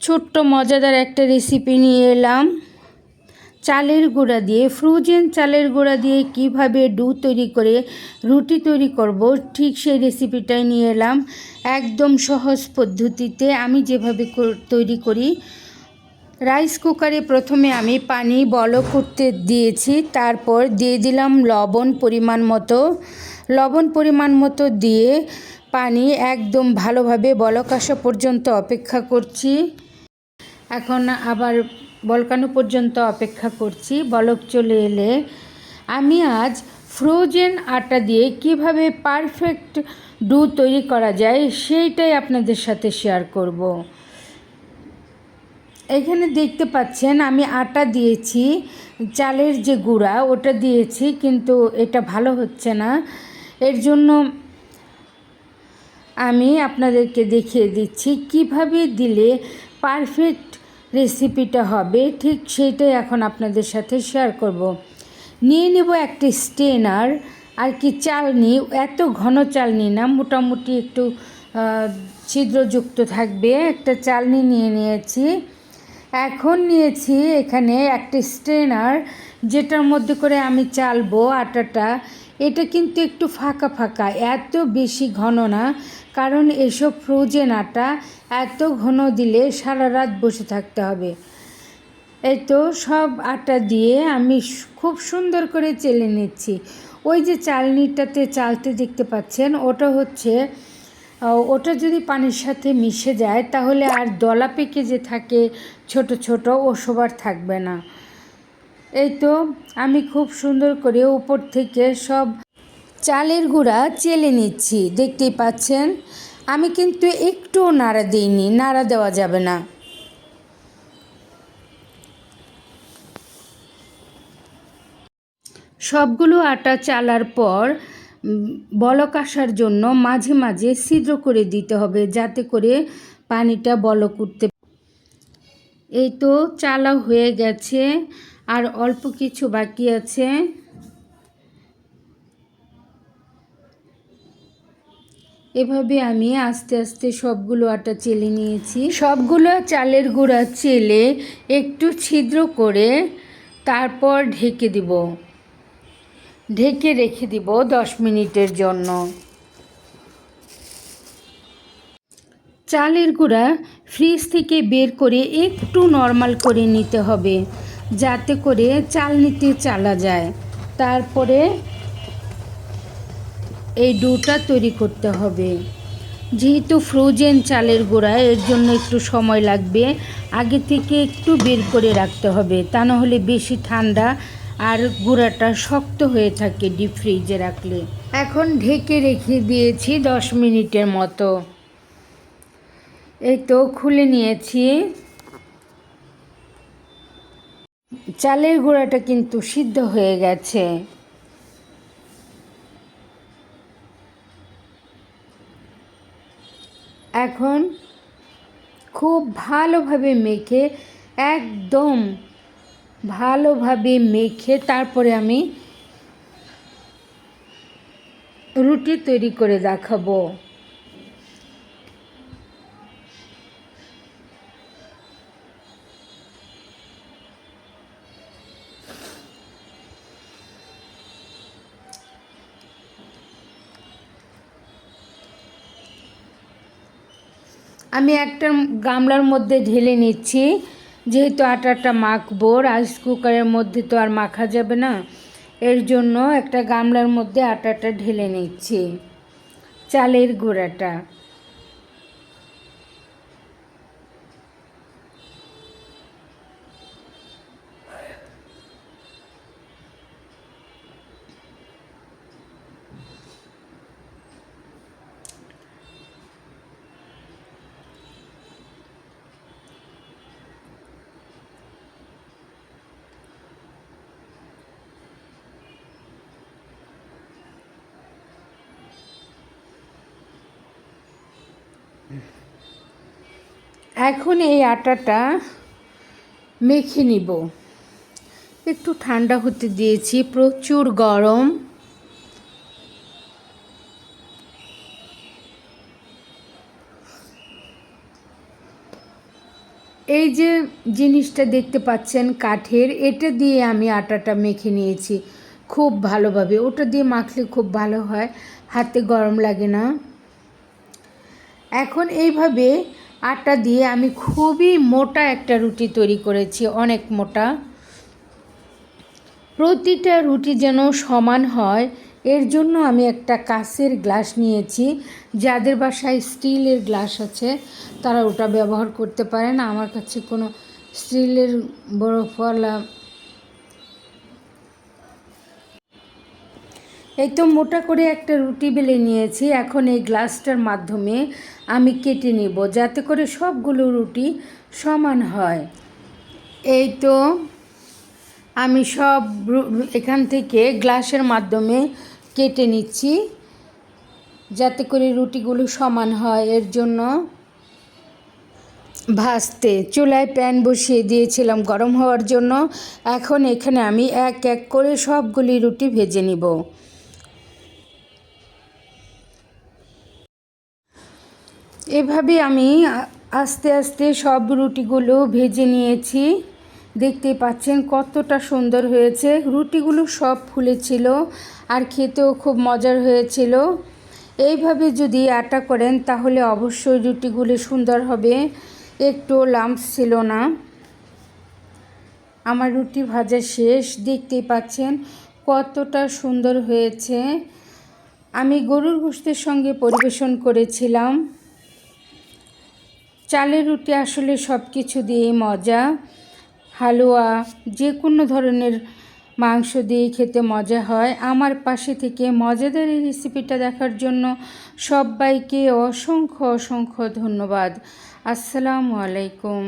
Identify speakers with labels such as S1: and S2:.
S1: ছোট্ট মজাদার একটা রেসিপি নিয়ে এলাম। চালের গুঁড়া দিয়ে ফ্রোজেন চালের গুঁড়া দিয়ে কীভাবে ডু তৈরি করে, রুটি তৈরি করব, ঠিক সেই রেসিপিটাই নিয়ে এলাম। একদম সহজ পদ্ধতিতে আমি যেভাবে তৈরি করি। রাইস কুকারে প্রথমে আমি পানি বলক করতে দিয়েছি, তারপর দিয়ে দিলাম লবণ পরিমাণ মতো। লবণ পরিমাণ মতো দিয়ে পানি একদম ভালোভাবে বলক আসা পর্যন্ত অপেক্ষা করছি। এখন আবার বলকানো পর্যন্ত অপেক্ষা করছি। বলক চলে এলে। আমি আজ ফ্রোজেন আটা দিয়ে কীভাবে পারফেক্ট ডু তৈরি করা যায় সেইটাই আপনাদের সাথে শেয়ার করব। এখানে দেখতে পাচ্ছেন আমি আটা দিয়েছি, চালের যে গুঁড়া ওটা দিয়েছি কিন্তু এটা ভালো হচ্ছে না। এর জন্য আমি আপনাদেরকে দেখিয়ে দিচ্ছি কীভাবে দিলে পারফেক্ট রেসিপিটা হবে, ঠিক সেইটাই এখন আপনাদের সাথে শেয়ার করব। নিয়ে নেব একটি স্টেনার আর কি চালনি, এত ঘন চালনি না, মোটামুটি একটু ছিদ্রযুক্ত থাকবে। একটা চালনি নিয়ে নিয়েছি। এখন নিয়েছি এখানে একটি স্ট্রেনার যেটার মধ্যে করে আমি চালবো আটাটা। এটা কিন্তু একটু ফাঁকা ফাঁকা, এত বেশি ঘন না। কারণ এসব ফ্রোজেন আটা, এত ঘন দিলে সারা রাত বসে থাকতে হবে। এই তো সব আটা দিয়ে আমি খুব সুন্দর করে চেলে নিচ্ছি। ওই যে চালনিটাতে চালতে দেখতে পাচ্ছেন, ওটা হচ্ছে ওটা যদি পানির সাথে মিশে যায়, তাহলে আর দলা পেকে যে থাকে, ছোট ছোট, ও সবার থাকবে না। এই তো, আমি খুব সুন্দর করে উপর থেকে সব চালের গুঁড়া চেলে নিচ্ছি, দেখতেই পাচ্ছেন? আমি কিন্তু একটুও নাড়া দিইনি, নাড়া দেওয়া যাবে না। সবগুলো আটা চালার পর বলক আসার জন্য মাঝে মাঝে ছিদ্র করে দিতে হবে, যাতে করে পানিটা বলক উঠতে এই তো, চালা হয়ে গেছে। আর অল্প কিছু বাকি আছে। এভাবে আমি আস্তে আস্তে সবগুলো আটা চেলে নিয়েছি। সবগুলো চালের গুঁড়া চেলে একটু ছিদ্র করে তারপর ঢেকে দিব। ঢেকে রেখে দিব দশ মিনিটের জন্য। চালের গুঁড়া ফ্রিজ থেকে বের করে একটু নর্মাল করে নিতে হবে। যাতে করে চাল নিতে চালা যায়। তারপরে এই ডোটা তৈরি করতে হবে। যেহেতু ফ্রোজেন চালের গুঁড়া, এর জন্য একটু সময় লাগবে। আগে থেকে একটু বের করে রাখতে হবে, তা না হলে বেশি ঠান্ডা আর গুঁড়াটা শক্ত হয়ে থাকে ডিপ ফ্রিজে রাখলে। এখন ঢেকে রেখে দিয়েছি দশ মিনিটের মতো। এই তো খুলে নিয়েছি। চালের গুঁড়াটা কিন্তু সিদ্ধ হয়ে গেছে। এখন খুব ভালোভাবে মেখে, একদম ভালোভাবে মেখে তারপরে আমি রুটি তৈরি করে দেখাবো। আমি একটা গামলার মধ্যে ঢেলে নিচ্ছি। যেহেতু আটাটা মাখবো, রাইস কুকারের মধ্যে তো আর মাখা যাবে না। এর জন্য একটা গামলার মধ্যে আটাটা ঢেলে নিচ্ছি। চালের গুঁড়াটা। এখন এই আটাটা মেখে নিব। একটু ঠান্ডা হতে দিয়েছি, প্রচুর গরম। এই যে জিনিসটা দেখতে পাচ্ছেন কাঠের, এটা দিয়ে আমি আটাটা মেখে নিয়েছি খুব ভালোভাবে। ওটা দিয়ে মাখলে খুব ভালো হয়, হাতে গরম লাগে না। এখন এইভাবে আটা দিয়ে আমি খুবই মোটা একটা রুটি তৈরি করেছি, অনেক মোটা। প্রতিটা রুটি যেন সমান হয়, এর জন্য আমি একটা কাঁচের গ্লাস নিয়েছি। যাদের বাসায় স্টিলের গ্লাস আছে, তারা ওটা ব্যবহার করতে পারেন। আমার কাছে কোনো স্টিলের বরফওয়ালা এই তো মোটা করে একটা রুটি বেলে নিয়েছি। এখন এই গ্লাসটার মাধ্যমে আমি কেটে নেব যাতে করে সবগুলো রুটি সমান হয়। এই তো আমি সব এখান থেকে গ্লাসের মাধ্যমে কেটে নিচ্ছি যাতে করে রুটিগুলো সমান হয়। এর জন্য ভাজতে চুলায় প্যান বসিয়ে দিয়েছিলাম গরম হওয়ার জন্য। এখন এখানে আমি এক এক করে সবগুলি রুটি ভেজে নিব। এভাবে আমি আস্তে আস্তে সব রুটিগুলো ভেজে নিয়েছি। দেখতে পাচ্ছেন কতটা সুন্দর হয়েছে। রুটিগুলো সব ফুলেছিল আর খেতেও খুব মজার হয়েছিল। এইভাবে যদি আটা করেন তাহলে অবশ্যই রুটিগুলি সুন্দর হবে। একটু লাম্পস ছিল না। আমার রুটি ভাজা শেষ। দেখতেই পাচ্ছেন কতটা সুন্দর হয়েছে। আমি গরুর গোষ্ঠের সঙ্গে পরিবেশন করেছিলাম। চালের রুটি আসলে সব কিছু দিয়ে মজা। হালুয়া যে কোনো ধরনের মাংস দিয়ে খেতে মজা হয়। আমার পাশে থেকে মজাদার এই রেসিপিটা দেখার জন্য সবাইকে অসংখ্য অসংখ্য ধন্যবাদ। আসসালামু আলাইকুম।